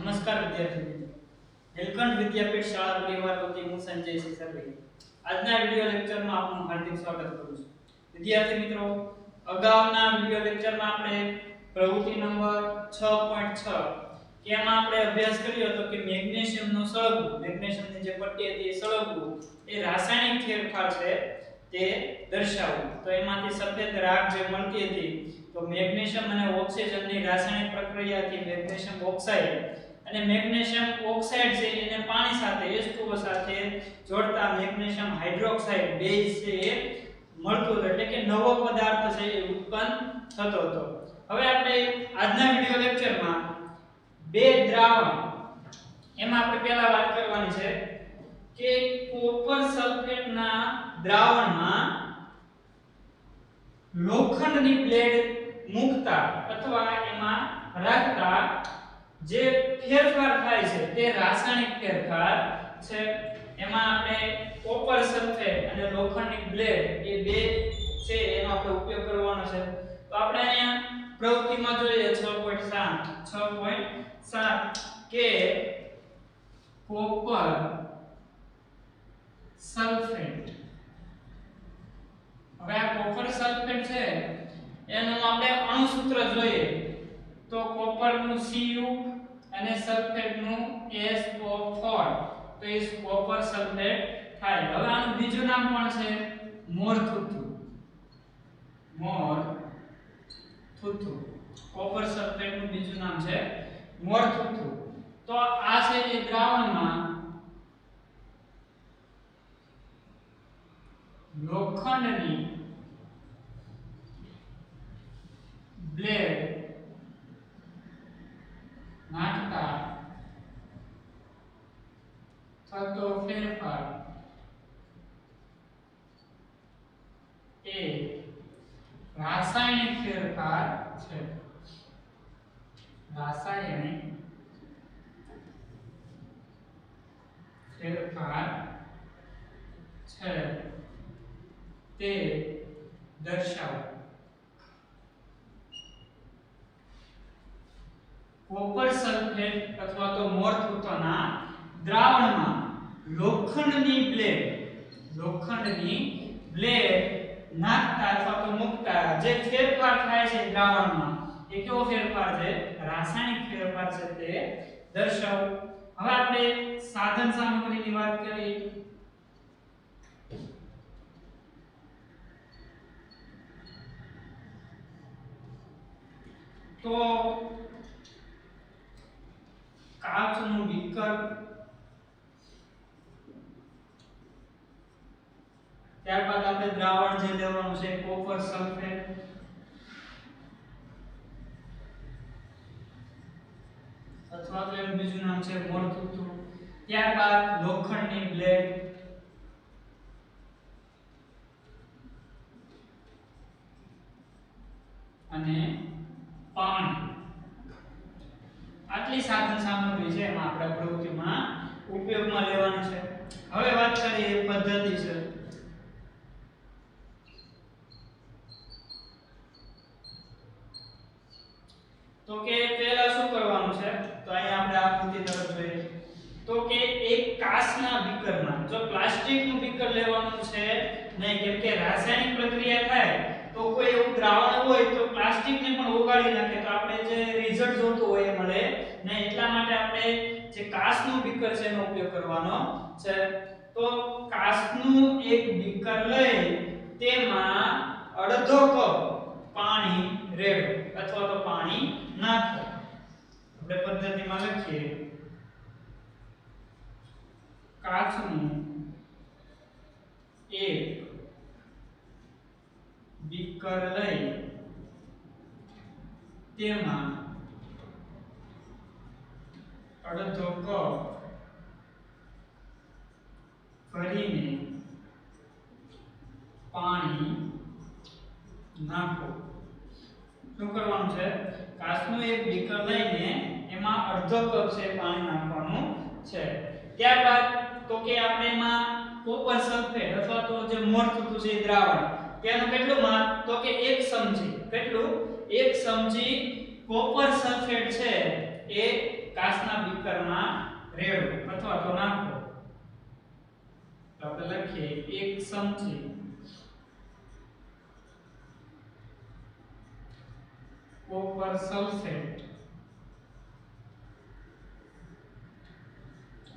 નમસ્કાર વિદ્યાર્થી મિત્રો. નીલકંઠ વિદ્યાપીઠ શાળા પરિવાર વતી હું સંજય સિસરભાઈ આજના વિડિયો લેક્ચરમાં આપનું હાર્દિક સ્વાગત કરું છું. વિદ્યાર્થી મિત્રો, અગાઉના વિડિયો લેક્ચરમાં આપણે પ્રવૃત્તિ નંબર 6.6 કે એમાં આપણે અભ્યાસ કર્યો હતો કે મેગ્નેશિયમનું સળગવું, મેગ્નેશિયમની જે પટ્ટી હતી એ સળગવું, એ રાસાયણિક ફેરફાર છે તે દર્શાવવું. તો એમાંથી સફેદ રાખ જે મળતી હતી, તો મેગ્નેશિયમ અને ઓક્સિજનની રાસાયણિક પ્રક્રિયાથી મેગ્નેશિયમ ઓક્સાઇડ અને મેગ્નેશિયમ ઓક્સાઇડ છે એને પાણી સાથે H2O સાથે જોડતા મેગ્નેશિયમ હાઇડ્રોક્સાઇડ બેઝ છે એ મળતું હતો એટલે કે નવો પદાર્થ છે એ ઉત્પન્ન થતો હતો. હવે આપણે આજના વિડિયો લેક્ચરમાં બે દ્રાવણ, એમાં આપણે પહેલા વાત કરવાની છે કે કોપર સલ્ફેટના દ્રાવણમાં લોખંડની બ્લેડ મૂકતા અથવા એમાં રાખતા જે ફેરફાર થાય છે તે રાસાયણિક ફેરફાર છે. એમાં આપણે કોપર સલ્ફેટ અને લોખંડની બ્લેડ એ બે છે, એનો આપણે ઉપયોગ કરવાનો છે. તો આપણે અહીંયા પ્રવૃત્તિમાં જોઈએ 6.7 6.7 કે કોપર સલ્ફેટ. હવે આ કોપર સલ્ફેટ છે, એનું આપણે અણુ સૂત્ર જોઈએ. તો કોપરનું Cu અને સલ્ફેટનું SO4 તો એ કોપર સલ્ફેટ થાય. હવે આનું બીજું નામ પણ છે? મોરથુથુ મોર થુથુ. કોપર સલ્ફેટનું બીજું નામ છે મોરથુથુ તો આ છે એ દ્રાવણમાં લોખંડની બ્લેડ નાખતા થતો ફેરફાર. એ રાસાયણિક ફેરફાર છે. રાસાયણિક ફેરફાર છે. તે દર્શાવો. કોપર સલ્ફેટ અથવા તો મોરથુથોના દ્રાવણમાં લોખંડની બ્લેડ લોખંડની બ્લેડ નાખતા અથવા તો મૂકતા જે ફેરફાર થાય છે દ્રાવણમાં, એ કેવો ફેરફાર છે? રાસાયણિક ફેરફાર છે તે દર્શાવો. હવે આપણે સાધન સામગ્રીની વાત કરીએ તો કાચનું બીકર ત્યારબાદ આપણે દ્રાવણ જે લેવાનું છે, કોપર સલ્ફેટ. અથવા તો એનું બીજું નામ છે મોરથુથુ ત્યારબાદ લોખંડની બ્લેડ. અને પાણી. આટલી સાધન સામગ્રી છે એમાં આપણે પ્રવૃત્તિમાં ઉપયોગમાં લેવાની છે. હવે વાત કરીએ પદ્ધતિ છે. તો કે પહેલા શું કરવાનું છે? તો અહીં આપણે આકૃતિ તરફ જોઈએ. તો કે એક કાચના બીકરમાં, જો પ્લાસ્ટિકનું બીકર લેવાનું છે નહીં, કેમ કે રાસાયણિક પ્રક્રિયા થાય તો કોઈ એવું દ્રાવણ હોય તો પ્લાસ્ટિકને પણ ઓગાળી નાખે તો આપણે જે રિઝલ્ટ જોતું હોય એ મળે ને એટલા માટે આપણે જે કાચનું બીકર છે એનો ઉપયોગ કરવાનો છે. તો કાચનું એક બીકર લઈ તેમાં અડધો કપ પાણી રેડો અથવા તો પાણી નાખો. આપણે પદ્ધતિમાં લખીએ. કાચનું એક બીકર લઈ તેમાં અડધો કપ ભરીને પાણી નાખો. શું કરવાનું છે? કાચનું એક બીકર લઈને એમાં અડધો કપ છે પાણી નાખવાનું છે. ત્યારબાદ તો કે આપણે એમાં કોપર સલ્ફેટ અથવા તો જે મોર થતું છે દ્રાવણ તેનું કેટલું માપ? તો કે એક ચમચી. કેટલું? એક ચમચી કોપર સલ્ફેટ છે એ કાચના બીકરમાં રેડો અથવા તો નાખો તો આપણે લખીએ, એક ચમચી કોપર સલ્ફેટ.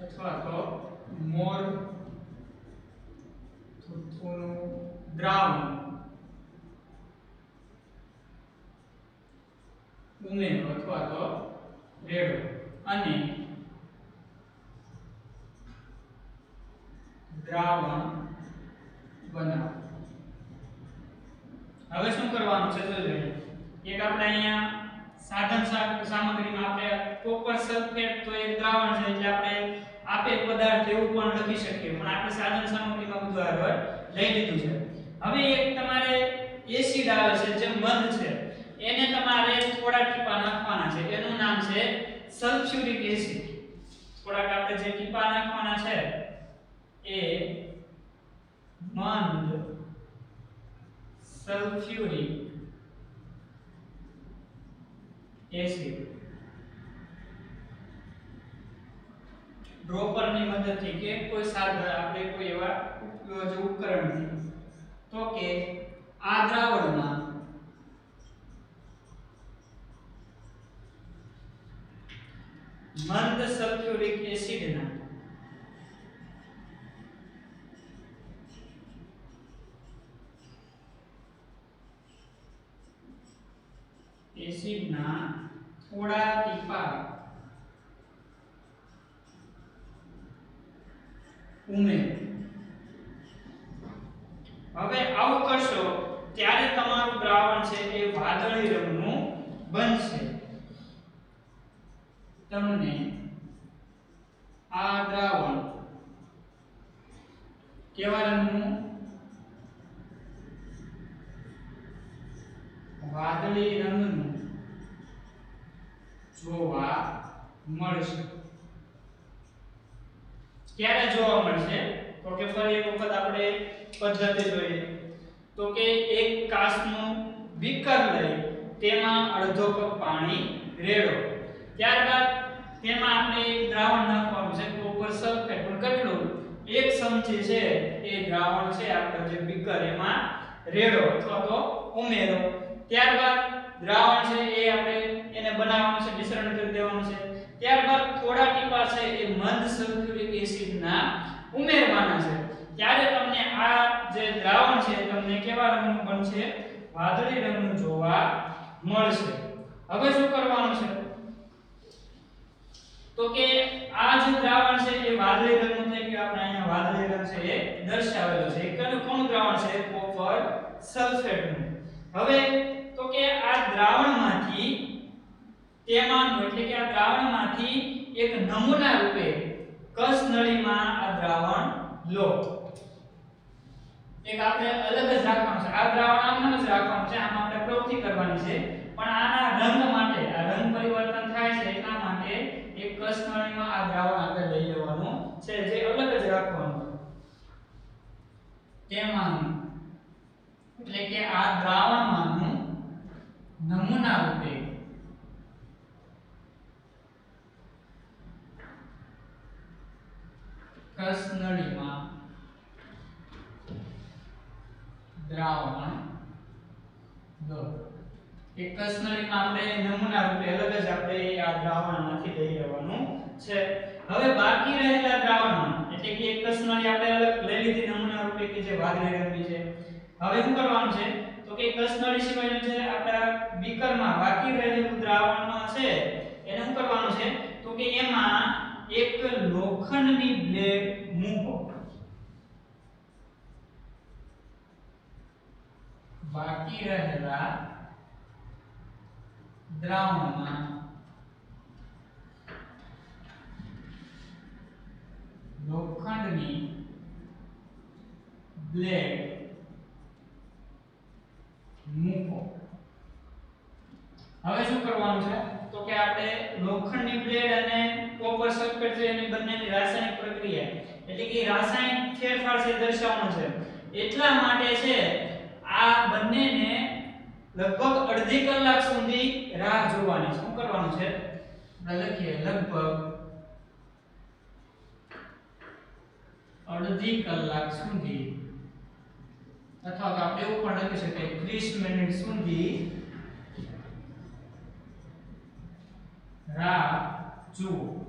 અથવા તો મોર. થોડું દ્રાવણ. ઉમેરો અથવા તો રેડો. અને દ્રાવણ બનાવો. હવે શું કરવાનું છે લઈએ. એક આપણે અહીંયા સાધન સામગ્રીમાં આપણે કોપર સલ્ફેટ તો એક દ્રાવણ છે એટલે આપણે આપેલ પદાર્થ એવું પણ લખી શકીએ. પણ આપણે સાધન સામગ્રીમાં બધું આગળ લઈ લીધું છે. હવે એક તમારે એસિડ આવે છે, જે મંદ છે, એને તમારે થોડા ટીપા નાખવાના છે. એનું નામ છે સલ્ફ્યુરિક એસિડ થોડાક આપણે જે ટીપા નાખવાના છે એ મંદ સલ્ફ્યુરિક એસિડ. ડ્રોપરની મદદથી કે કોઈ સાધન આપણે કોઈ એવા ઉપ- જે ઉપકરણથી તો કે આ દ્રાવણમાં મંદ સલ્ફ્યુરિક એસિડના એસિડના થોડા ટીપા ઉમેરો હવે આવું કરશો, ત્યારે તમારું દ્રાવણ છે એ વાદળી રંગનું બનશે. તમને આ દ્રાવણ કેવા રંગનું? વાદળી રંગનું. જોવા મળશે. ક્યારે જોવા મળશે? તો કે ફરી એક વખત આપણે પદ્ધતિ જોઈએ. તો કે એક કાસનો બીકર લઈ તેમાં અડધો કપ પાણી રેડો. ત્યારબાદ તેમાં આપણે એક દ્રાવણ નાખવાનું છે ઉપર સલ્ફેટ. પણ કેટલું? એક ચમચી છે એ દ્રાવણ છે, આપણે જે બીકર એમાં રેડો અથવા તો ઉમેરો. ત્યારબાદ દ્રાવણ છે એ આપણે એને બનાવવાનું છે, મિશ્રણ કરી દેવાનું છે. ત્યારબાદ થોડા ટીપા છે, એ મંદ સલ્ફ્યુરિક એસિડના ઉમેરવાના છે. ત્યારે તમને આ જે દ્રાવણ છે તમને કેવા રંગનું બનશે? વાદળી રંગનું જોવા મળશે. હવે શું કરવાનું છે? તો કે આ જે દ્રાવણ છે, એ વાદળી રંગનું થઈ ગયું. આપણે અહીંયા વાદળી રંગ છે, એ દર્શાવેલો છે. કયું કોણ દ્રાવણ છે કોપર સલ્ફેટનું. હવે તો કે આ દ્રાવણમાંથી તેમાંનું એટલે કે આ દ્રાવણમાંથી એક નમૂના રૂપે કસ નળીમાં આ દ્રાવણ લો. એક આપણે અલગ જ રાખવાનું છે. આ દ્રાવણ આમ જ રાખવાનું છે. આમાં આપણે પ્રવૃત્તિ કરવાની છે. પણ આના રંગ માટે, આ રંગ પરિવર્તન થાય છે એટલા માટે એક કસ નળીમાં આ દ્રાવણ આપણે લઈ લેવાનું છે, જે અલગ જ રાખવાનું. તેમાંનું એટલે કે આ દ્રાવણમાંનું નમૂના રૂપે કસનળીમાં દ્રાવણ લો. એક કસનળીમાં આપણે નમૂના રૂપે અલગ જ આપણે આ દ્રાવણમાંથી લઈ લેવાનું છે. હવે બાકી રહેલા દ્રાવણમાં એટલે કે એક કસનળી આપણે અલગ લઈ લીધી નમૂના રૂપે કે જે વાદળી રંગની છે. હવે શું કરવાનું છે? તો કે કસનળી સિવાયનું જે આપણા બીકરમાં બાકી રહેલું દ્રાવણમાં છે, એને શું કરવાનું છે? તો કે એમાં એક લોખંડની બ્લેડ મૂકો. બાકી રહેલા દ્રાવણમાં લોખંડની બ્લેડ મૂકો. હવે શું કરવાનું છે? તો કે આપણે લોખંડની બ્લેડ અને છે એની બંનેની રાસાયણિક પ્રક્રિયા. એટલે કે રાસાયણિક ફેરફાર છે દર્શાવવાનો છે. એટલા માટે છે, આ બંનેને લગભગ અડધી કલાક સુધી રાહ જોવાની શું કરવાનું છે? લખીએ, લગભગ અડધી કલાક સુધી. અથવા તો આપણે એવું પણ લખી શકીએ 30 મિનિટ સુધી રાહ જુઓ.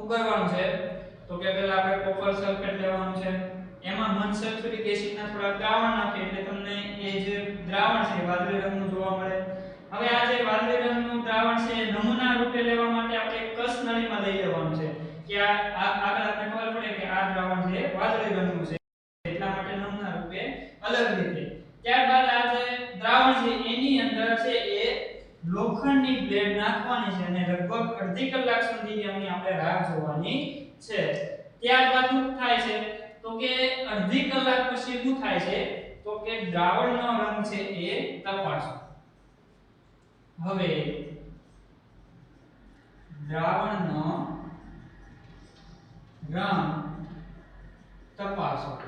શું કરવાનું છે. તો કે પહેલા આપણે કોપર સલ્ફેટ લેવાનું છે. એમાં મન સલ્ફ્યુરિક એસિડના થોડા દ્રાવણ નાખીએ એટલે તમને એ જે દ્રાવણ છે વાદળી રંગનું જોવા મળે. હવે આ જે વાદળી રંગનું દ્રાવણ છે નમૂના રૂપે લેવા માટે આપણે કસ નળીમાં લઈ લેવાનું છે. કે આ આ- આગળ આપણે ખબર પડે કે આ દ્રાવણ છે એ વાદળી રંગનું છે એટલા માટે નમૂના રૂપે અલગ રીતે ત્યારબાદ આ જે દ્રાવણ છે એની અંદર છે એ લોખંડની બ્લેડ નાખવાની છે અને લગભગ અડધી કલાક સુધી એની આપણે રાહ જોવાની છે. ત્યારબાદ શું થાય છે? તો કે અડધી કલાક પછી શું થાય છે? તો કે દ્રાવણનો રંગ છે એ તપાસો. હવે દ્રાવણનો રંગ તપાસો.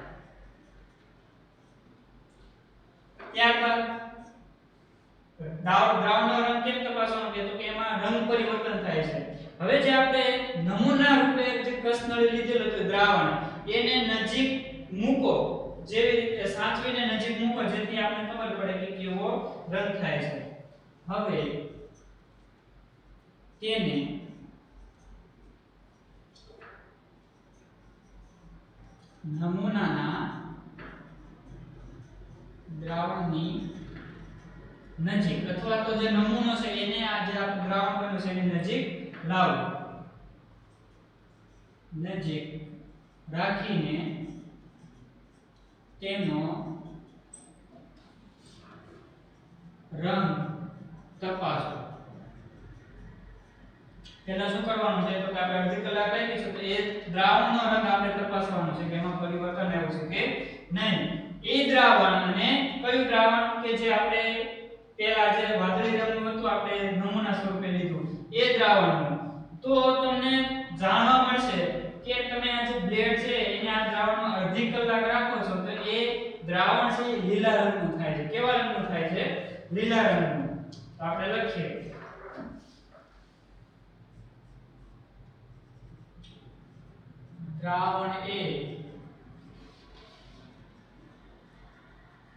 ત્યારબાદ દ્રાવ- દ્રાવણનો રંગ કેમ તપાસવાનો કે તો કે એમાં રંગ પરિવર્તન થાય છે. હવે જે આપણે નમૂના રૂપે જે કસનળી લીધેલું હતું દ્રાવણ, એને નજીક મૂકો. જેવી રીતે સાચવીને નજીક મૂકો, જેથી આપણે ખબર પડે કે કેવો રંગ થાય છે. હવે તેને નમૂનાના દ્રાવણની નજીક. અથવા તો જે નમૂનો છે, એને આ જે આપણું દ્રાવણ બન્યું છે, એની નજીક લાવો. નજીક રાખીને તેનો રંગ તપાસો. પહેલા શું કરવાનું છે? તો કે આપણે અડધી કલાક રાખીશું તો એ દ્રાવણનો રંગ આપણે તપાસવાનો છે કે એમાં પરિવર્તન આવ્યું છે કે નહીં? એ દ્રાવણ અને કયું દ્રાવણ કે જે આપણે પેલા જે વાદળી રંગનું હતું, આપણે નમૂના સ્વરૂપે લીધું. એ દ્રાવણનું તો તમને જાણવા મળશે કે તમે આ જે બ્લેડ છે, એને આ દ્રાવણમાં અડધી કલાક રાખો છો, તો એ દ્રાવણ છે એ લીલા રંગનું થાય છે. કેવા રંગનું થાય છે? લીલા રંગનું. તો આપણે લખીએ. દ્રાવણ એ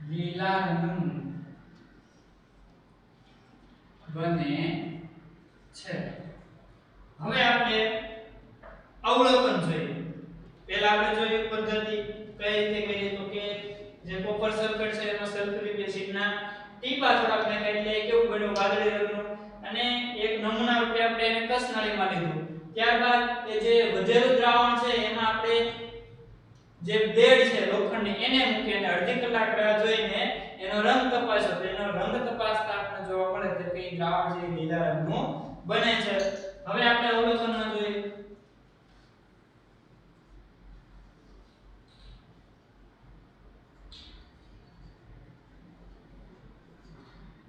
લીલા રંગનું બને છે. હવે આપણે અવલોકન જોઈએ. પહેલા આપણે જોયું પદ્ધતિ, કઈ રીતે કરીએ તો કે જે કોપર સલ્ફેટ છે એમાં સલ્ફ્યુરિક એસિડના ટીપા થોડાક આપણે એટલે કેવું બન્યું? વાદળી રંગનું. અને એક નમૂના રૂપે આપણે એને કસનળીમાં લીધું. ત્યારબાદ એ જે વધેલું દ્રાવણ છે એમાં આપણે જે બ્લેડ છે લોખંડની એને મૂકીને અડધી કલાક રાહ જોઈને એનો રંગ તપાસો. તો એનો રંગ તપાસતા આપણને જોવા મળે કે કઈ દ્રાવણ જે લીલા રંગનું બને છે. હવે આપણે અવલોકનમાં જોઈએ.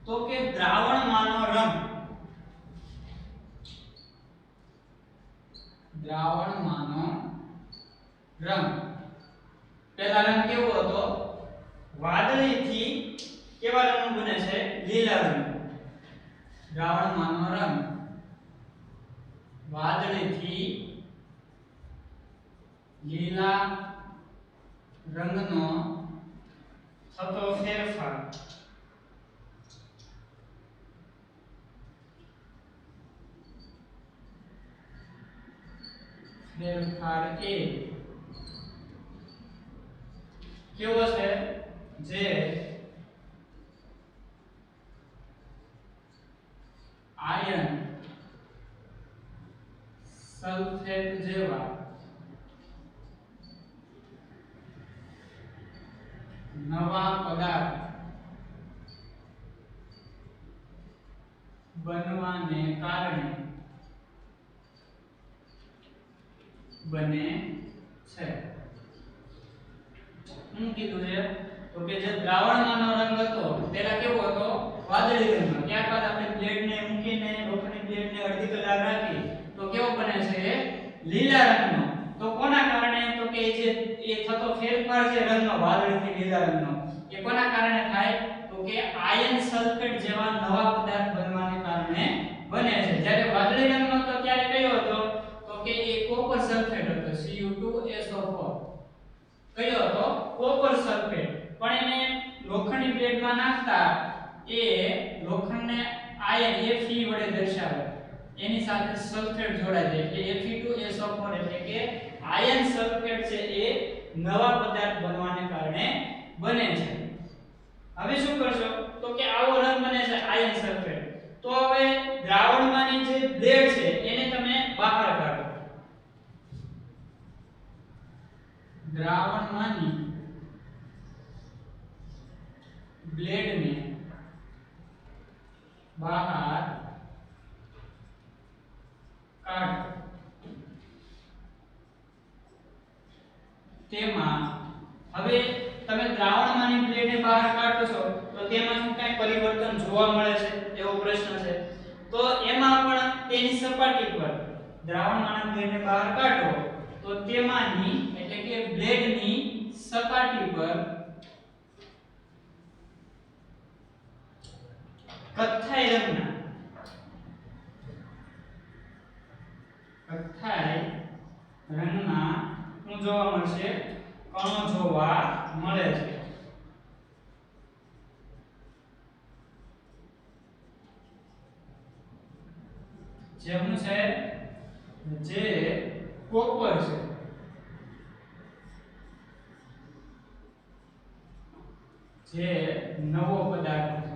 તો કે દ્રાવણમાંનો રંગ દ્રાવણમાંનો રંગ પહેલા રંગ કેવો હતો વાદળીથી કેવા રંગનું બને છે લીલા રંગ દ્રાવણમાંનો રંગ વાદળીથી લીલા રંગનો થતો ફેરફાર ફેરફાર એ કેવો છે? જે આયન સલ્ફેટ જેવા નવા પદાર્થ બનવાને કારણે બને છે. હું કીધું છે, તો કે જે દ્રાવણમાંનો રંગ હતો પહેલા કેવો હતો? વાદળી રંગનો. ત્યારબાદ આપણે પ્લેટને મૂકીને, લોખંડની પ્લેટને અડધી કલાક રાખી, તો કેવો બને છે? લીલા રંગનો. તો કોના કારણે? તો કે જે, એ થતો ફેરફાર છે રંગનો, વાદળીથી લીલા રંગનો, એ કોના કારણે થાય? તો કે આયન સલ્ફેટ જેવા નવા પદાર્થ બનવાને કારણે બને છે. જ્યારે વાદળી રંગનો તો ત્યારે કયો હતો? તો કે એ કોપર સલ્ફેટ હતો. Cu2SO4 કયો હતો? Copper sulphate. પણ એને લોખંડની પ્લેટમાં નાખતા એ લોખંડને આયન Fe વડે દર્શાવે. એની સાથે સલ્ફેટ જોડાય છે. એટલે Fe2SO4 એટલે કે આયન સલ્ફેટ છે એ નવા પદાર્થ બનવાને કારણે બને છે. હવે શું કરશો? તો કે આવો રંગ બને છે આયન સલ્ફેટ. તો હવે દ્રાવણમાંની જે બ્લેડ છે, એને તમે બહાર કાઢો દ્રાવણમાંની બ્લેડને બહાર કાઢો. તેમાં હવે તમે દ્રાવણમાંની બ્લેડને બહાર કાઢો છો, તો તેમાં શું કાંઈ પરિવર્તન જોવા મળે છે? એવો પ્રશ્ન છે. તો એમાં પણ તેની સપાટી પર દ્રાવણમાંના બ્લેડને બહાર કાઢો. તો તેમાંની, એટલે કે બ્લેડની સપાટી પર કથ્થાઈ રંગના કથ્થાઈ રંગના શું જોવા મળશે, કણો જોવા મળે છે. જેમનું છે? જે કોપર છે. જે નવો પદાર્થ છે.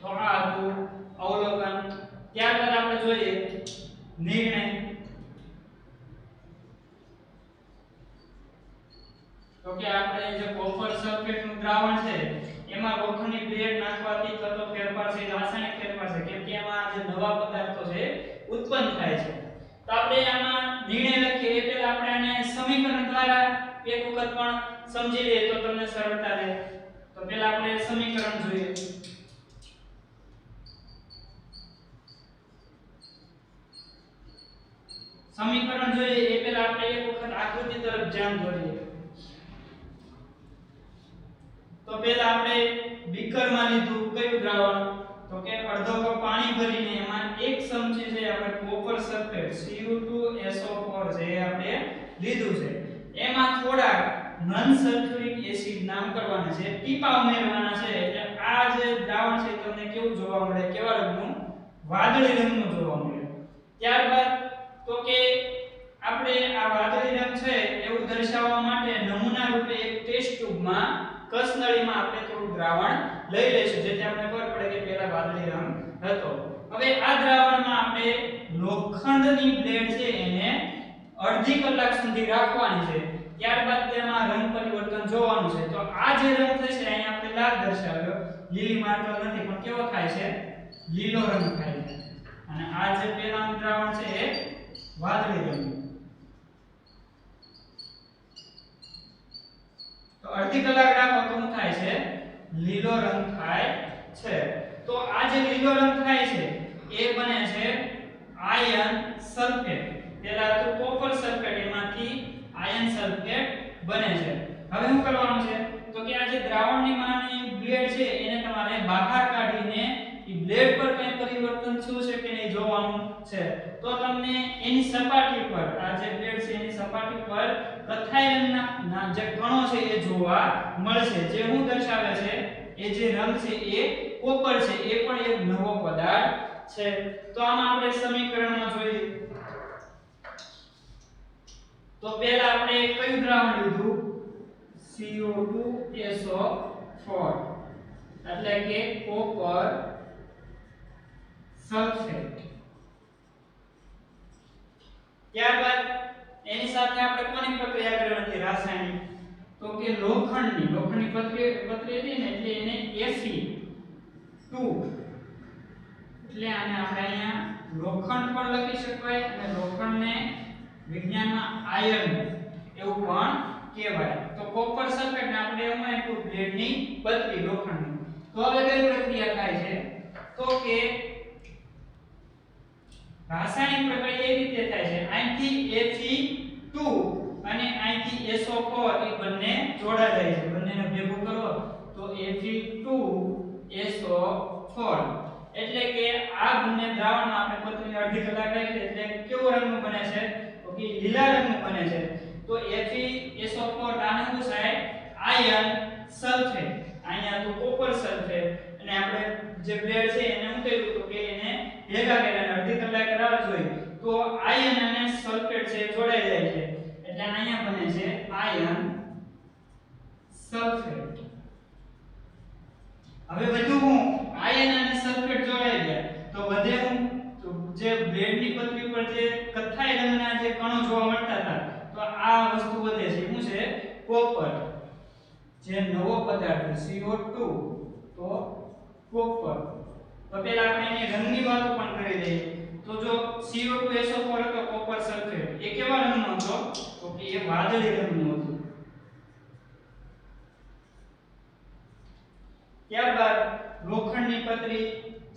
તો આ હતું અવલોકન. ત્યારબાદ આપણે જોઈએ નિર્ણય. તો કે આપણે જે કોપર સલ્ફેટનું દ્રાવણ છે, એમાં લોખંડની બ્લેડ નાખવાથી થતો ફેરફાર છે રાસાયણિક ફેરફાર છે. કેમ કે એમાં જે નવા પદાર્થો છે ઉત્પન્ન થાય છે આપણે આમાં નિર્ણય લખીએ. એ આપણે આને સમીકરણ દ્વારા એક વખત પણ સમજી લઈએ તો તમને સરળતા રહે. તો પહેલા આપણે સમીકરણ જોઈએ. સમીકરણ જોઈએ એ પહેલા આપણે એક વખત આકૃતિ તરફ ધ્યાન દોરીએ. તો પહેલા આપણે બીકરમાં લીધું કયું દ્રાવણ? તો કે અડધો કપ પાણી ભરીને એમાં એક ચમચી છે આપણે કોપર સલ્ફેટ Cu2SO4 જે આપણે લીધું છે, એમાં થોડા નન સલ્ફ્યુરિક એસિડ નામ કરવાના છે, ટીપા ઉમેરવાના છે, એટલે આ જે દ્રાવણ છે તમને કેવું જોવા મળે, કેવા રંગનું? વાદળી રંગનું જોવા મળે. ત્યારબાદ તો કે આપણે આ વાદળી રંગ છે એવું દર્શાવવા માટે નમૂના રૂપે એક ટેસ્ટ ટ્યુબમાં કસનળીમાં આપણે થોડું દ્રાવણ લઈ લઈશું જેથી આપણે ખબર પડે કે પહેલા વાદળી રંગ હતો. હવે આ દ્રાવણમાં આપણે લોખંડની બ્લેડ છે એને અડધી કલાક સુધી રાખવાની છે. ત્યારબાદ તેમાં રંગ પરિવર્તન જોવાનું છે. તો આ જે રંગ થશે અહીં આપણે લાલ દર્શાવ્યો. લીલી માર્કર નથી, પણ કેવો થાય છે? લીલો રંગ થાય છે. અને આ જે પેલા દ્રાવણ છે એ વાદળી રંગ. તો અડધી કલાક રાખો તો થાય છે? લીલો રંગ થાય છે. તો આ જે લીલો રંગ થાય છે, એ બને છે આયન સલ્ફેટ પહેલા તો કોપર સલ્ફેટ એમાંથી આયન સલ્ફેટ બને છે. હવે શું કરવાનું છે? તો કે આ જે દ્રાવણની માની બ્લેડ છે, એને તમારે બહાર કાઢીને ઈ બ્લેડ પર કઈ પરિવર્તન થયું છે કે નહીં જોવાનું છે? તો તમને એની સપાટી પર, આ જે બ્લેડ છે એની સપાટી પર કથ્થાઈ રંગના જે કણો છે એ જોવા મળશે. જે હું દર્શાવે છે, એ જે રંગ છે એ કોપર છે, એ પણ એક નવો પદાર્થ છે. તો આમાં આપણે સમીકરણમાં જોઈએ તો પહેલા આપણે કયું દ્રાવણ લીધું? CO2SO4 એટલે કે કોપર સલ્ફેટ ત્યારબાદ એની સાથે આપણે કોની પ્રક્રિયા કરવાની હતી? રાસાયણિક. તો કે લોખંડની. લોખંડની પ્રક્રિયા હતી ને, એટલે એને એસી ટુ. એટલે આને આપણે અહીંયા લોખંડ પણ લખી શકાય અને લોખંડને વિજ્ઞાનમાં આયર્ન એવું પણ કહેવાય. તો કોપર સલ્ફેટને આપણે એમાં એક બ્લેડની પતરી લોખંડની. તો હવે કઈ પ્રક્રિયા થાય છે? તો કે રાસાયણિક પ્રક્રિયા એ રીતે થાય છે? અહીંથી Fe2 અને અહીંથી SO4 એ બંને જોડાઈ જાય છે. બંનેને ભેગું કરો તો Fe2SO4 એટલે કે આ બંને દ્રાવણમાં આપણે પતરીને અડધી કલાક રાખી એટલે કેવો રંગનું બને છે? તો કે લીલા રંગનું બને છે. તો FeSO4 આને શું થાય? આયર્ન સલ્ફેટ અહીંયા તો કોપર સલ્ફેટ અને આપણે જે બ્લેડ છે એને હું કહ્યું તો કે એને ભેગા કર્યા અડધી કલાક રાહ જોઈ. તો આયન અને સલ્ફેટ છે જોડાઈ જાય છે. એટલે અહીંયા બને છે આયન સલ્ફેટ. હવે બધું હું આયન અને સલ્ફેટ જોડાઈ ગયા. તો બધે હું જે બ્રેડની પતરી પર જે કથ્થાઈ રંગના જે કણો જોવા મળતા હતા, તો આ વસ્તુ વધે છે. શું છે? કોપર. જે નવો પદાર્થ CO2 તો કોપર. તો પહેલા આપણે એની રંગની વાતો પણ કરી દઈએ તો જો CO2SO4 હતો કોપર સલ્ફેટ એ કેવા રંગનો હતો? તો કે એ વાદળી રંગનો હતો. ત્યારબાદ લોખંડની પતરી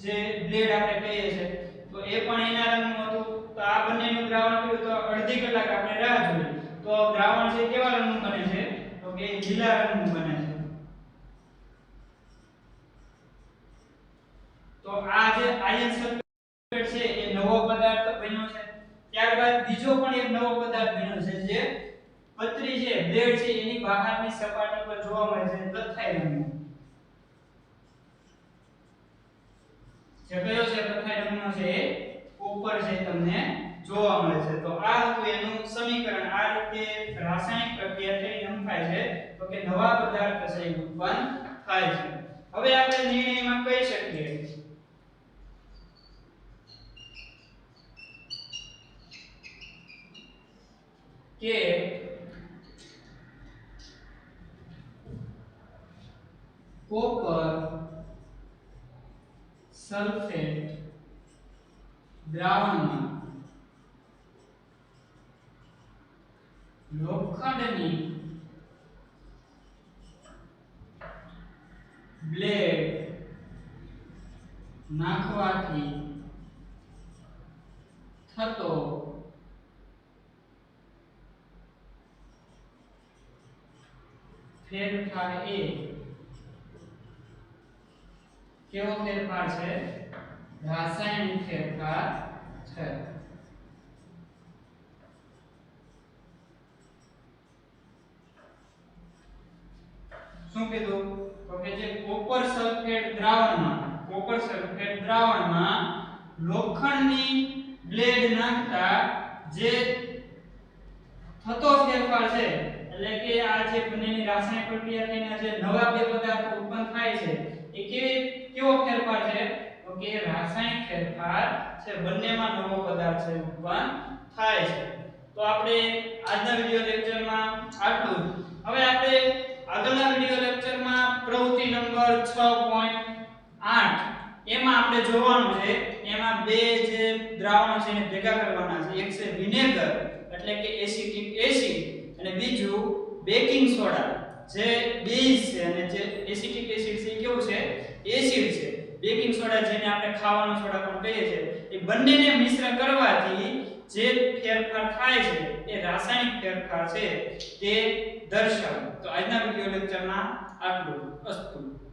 જે બ્લેડ આપણે કહીએ છીએ, તો એ પણ એના રંગનું હતું. તો આ બંનેનું દ્રાવણ કર્યું તો અડધી કલાક આપણે રાહ જોઈ. તો દ્રાવણ છે કેવા રંગનું બને છે? તો કે લીલા રંગનું બને છે આ જે આયન સલ્ફેટ છે એ નવો પદાર્થ બન્યો છે. ત્યારબાદ બીજો પણ એક નવો પદાર્થ બન્યો છે જે પતરી છે, બ્લેડ છે, એની બહારની સપાટી પર જોવા મળે છે જે કયો છે? રંગનો છે એ ઉપર છે તમને જોવા મળે છે. તો આ હતું એનું સમીકરણ. આ રીતે રાસાયણિક પ્રક્રિયા થઈ એમ થાય છે. તો કે નવા પદાર્થ છે ઉત્પન્ન થાય છે. હવે આપણે નિર્ણયમાં કહી શકીએ? કે કોપર સલ્ફેટ દ્રાવણમાં લોખંડની બ્લેડ નાખવાથી થતો ફેરફાર એ કેવો ફેરફાર છે? રાસાયણિક ફેરફાર છે. શું કીધું? તો કે જે કોપર સલ્ફેટ દ્રાવણમાં, કોપર સલ્ફેટ દ્રાવણમાં લોખંડની બ્લેડ નાખતા જે થતો ફેરફાર છે એટલે કે આ જે બંનેની રાસાયણિક પ્રક્રિયા થઈને જે નવા બે પદાર્થો ઉત્પન્ન થાય છે, એ કેવી કેવો ફેરફાર છે? તો કે રાસાયણિક ફેરફાર છે, બંનેમાં નવો પદાર્થ છે, ઉત્પન્ન થાય છે. તો આપણે આજના વિડિયો લેક્ચરમાં આટલું હવે આપણે આગળના વિડિયો લેક્ચરમાં પ્રવૃત્તિ નંબર 6.8 એમાં આપણે જોવાનું છે, એમાં બે જે દ્રાવણો છે એને ભેગા કરવાના છે, એક છે વિનેગર, એટલે કે એસિટિક એસિડ અને બીજું બેકિંગ સોડા, જે બેઝ છે અને જે એસિટિક એસિડ છે એ કેવું છે? એસિડ છે. બેકિંગ સોડા જેને આપણે ખાવાનો સોડા પણ કહીએ છીએ, એ બંનેને મિશ્ર કરવાથી જે ફેરફાર થાય છે, એ રાસાયણિક ફેરફાર છે તે દર્શાવો. તો આજના વિડિયો લેક્ચરમાં આટલું અસ્તુ.